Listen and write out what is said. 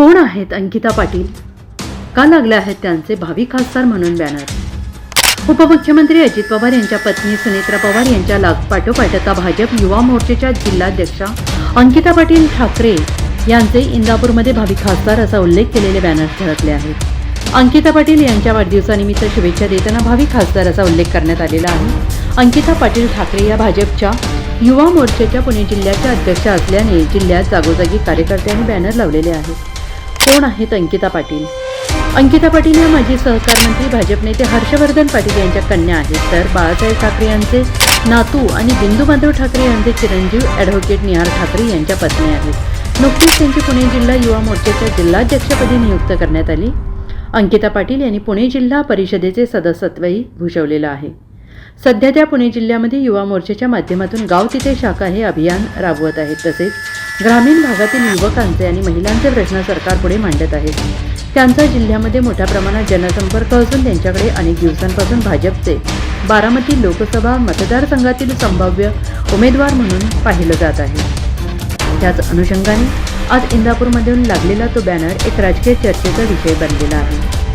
कोण आहेत अंकिता पाटील? का लागले आहेत त्यांचे भावी खासदार म्हणून बॅनर? उपमुख्यमंत्री अजित पवार यांच्या पत्नी सुनेत्रा पवार यांच्या लागपाठोपाठ आता भाजप युवा मोर्चाच्या जिल्हाध्यक्षा अंकिता पाटील ठाकरे यांचे इंदापूरमध्ये भावी खासदार असा उल्लेख केलेले बॅनर झळकले आहेत. अंकिता पाटील यांच्या वाढदिवसानिमित्त शुभेच्छा देताना भावी खासदार असा उल्लेख करण्यात आलेला आहे. अंकिता पाटील ठाकरे या भाजपच्या युवा मोर्चाच्या पुणे जिल्ह्याच्या अध्यक्षा असल्याने जिल्ह्यात जागोजागी कार्यकर्त्यांनी बॅनर लावलेले आहेत. कोण आहेत अंकिता पाटील? अंकिता पाटील या माजी सहकार मंत्री भाजप नेते हर्षवर्धन पाटील यांच्या कन्या आहेत. तर बाळासाहेब ठाकरे यांचे नातू आणि बिंदू माधव ठाकरे यांचे चिरंजीव ॲडव्होकेट निहार ठाकरे यांच्या पत्नी आहेत. नुकतीच त्यांची पुणे जिल्हा युवा मोर्चाच्या जिल्हाध्यक्षपदी नियुक्त करण्यात आली. अंकिता पाटील यांनी पुणे जिल्हा परिषदेचे सदस्यत्वही भूषवलेलं आहे. सध्या त्या पुणे जिल्ह्यामध्ये युवा मोर्चाच्या माध्यमातून गाव तिथे शाखा हे अभियान राबवत आहेत. तसेच ग्रामीण भागातील युवकांचे आणि महिलांचे प्रश्न सरकारपुढे मांडत आहेत त्यांचा जिल्ह्यामध्ये मोठ्या प्रमाणात जनसंपर्क असून त्यांच्याकडे अनेक दिवसांपासून भाजपचे बारामती लोकसभा मतदारसंघातील संभाव्य उमेदवार म्हणून पाहिलं जात आहे. त्याच अनुषंगाने आज इंदापूरमधून लागलेला तो बॅनर एक राजकीय चर्चेचा विषय बनलेला आहे.